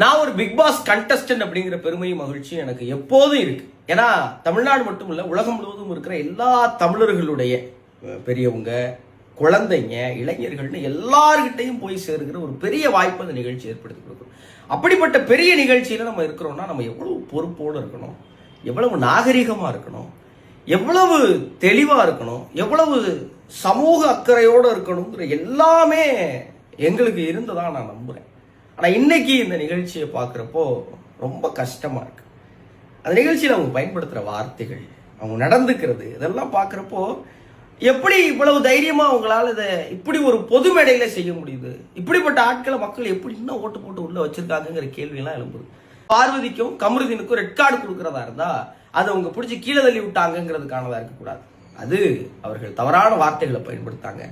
நான் ஒரு big pass contestant அப்படிங்கிற பெருமையும் மகிழ்ச்சியும் எனக்கு எப்போதும் இருக்கு. ஏன்னா தமிழ்நாடு மட்டும் இல்லை உலகம் முழுவதும் இருக்கிற எல்லா தமிழர்களுடைய பெரியவங்க குழந்தைங்க இளைஞர்கள்னு எல்லார்கிட்டையும் போய் சேருகிற ஒரு பெரிய வாய்ப்பு அந்த நிகழ்ச்சி ஏற்படுத்தி கொடுக்கும். அப்படிப்பட்ட பெரிய நிகழ்ச்சியில் நம்ம இருக்கிறோம்னா நம்ம எவ்வளவு பொறுப்போடு இருக்கணும் எவ்வளவு நாகரிகமாக இருக்கணும் எவ்வளவு தெளிவாக இருக்கணும் எவ்வளவு சமூக அக்கறையோடு இருக்கணுங்கிற எல்லாமே எங்களுக்கு இருந்ததாக நான் நம்புகிறேன் ஆனால் இன்னைக்கு இந்த நிகழ்ச்சியை பார்க்குறப்போ ரொம்ப கஷ்டமாக இருக்கு. அந்த நிகழ்ச்சியில் அவங்க பயன்படுத்துகிற வார்த்தைகள் அவங்க நடந்துக்கிறது இதெல்லாம் பார்க்குறப்போ எப்படி இவ்வளவு தைரியமாக அவங்களால இதை இப்படி ஒரு பொது மேடையில செய்ய முடியுது? இப்படிப்பட்ட ஆட்களை மக்கள் எப்படி இன்னும் ஓட்டு போட்டு உள்ள வச்சிருக்காங்கிற கேள்வியெல்லாம் எழும்புது. பார்வதிக்கும் கமருதீனுக்கும் ரெட் கார்டு கொடுக்கறதா இருந்தா அதை அவங்க பிடிச்சி கீழே தள்ளி விட்டாங்கங்கிறதுக்கானதா இருக்கக்கூடாது. அது அவர்கள் தவறான வார்த்தைகளை பயன்படுத்தாங்க.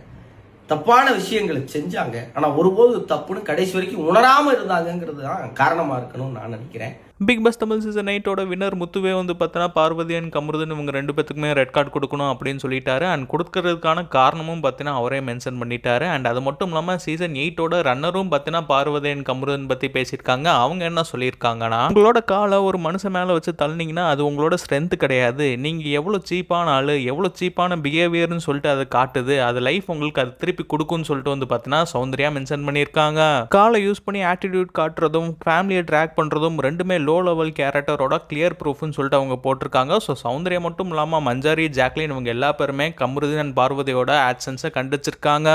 தப்பான விஷயங்களை செஞ்சாங்க. ஆனா ஒருபோது தப்புன்னு கடைசி வரைக்கும் உணராமல் இருந்தாங்கங்கிறது தான் காரணமா இருக்கணும்னு நான் நினைக்கிறேன். பிக் பாஸ் தமிழ் சீசன் நைட்டோட வின்னர் முத்துவே வந்து பார்த்தோன்னா பார்வதி அண்ட் கமருதன் இவங்க ரெண்டு பேத்துக்குமே ரெட் கார்டு கொடுக்கணும் அப்படின்னு சொல்லிட்டாரு. அண்ட் கொடுக்கறதுக்கான காரணமும் பார்த்தீங்கன்னா அவரே மென்ஷன் பண்ணிட்டாரு. அண்ட் அது மட்டும் இல்லாமல் சீசன் எயிட்டோட ரன்னரும் பார்த்தீங்கன்னா பார்வதி அண்ட் கமருதன் பற்றி பேசியிருக்காங்க. அவங்க என்ன சொல்லியிருக்காங்கன்னா உங்களோட காலை ஒரு மனுஷன் மேலே வச்சு தள்ளினீங்கன்னா அது உங்களோட ஸ்ட்ரென்த் கிடையாது. நீங்கள் எவ்வளோ சீப்பான ஆள் எவ்வளோ சீப்பான பிஹேவியர்னு சொல்லிட்டு அதை காட்டுது. அது லைஃப் உங்களுக்கு அது திருப்பி கொடுக்கும்னு சொல்லிட்டு வந்து பார்த்தீங்கன்னா சௌந்தர்யா மென்ஷன் பண்ணியிருக்காங்க. காலை யூஸ் பண்ணி ஆட்டிடியூட் காட்டுறதும் ஃபேமிலியை ட்ராக் பண்ணுறதும் ரெண்டுமே லோ லெவல் கேரக்டரோட கிளியர் ப்ரூஃப்னு சொல்லிட்டு அவங்க போட்டிருக்காங்க. ஸோ சௌந்தர்யா மட்டும் இல்லாமல் மஞ்சாரி ஜாக்லின் இவங்க எல்லா பேருமே கமருதீன் அண்ட் பார்வதியோட ஆக்ஷன்ஸை கண்டிச்சிருக்காங்க.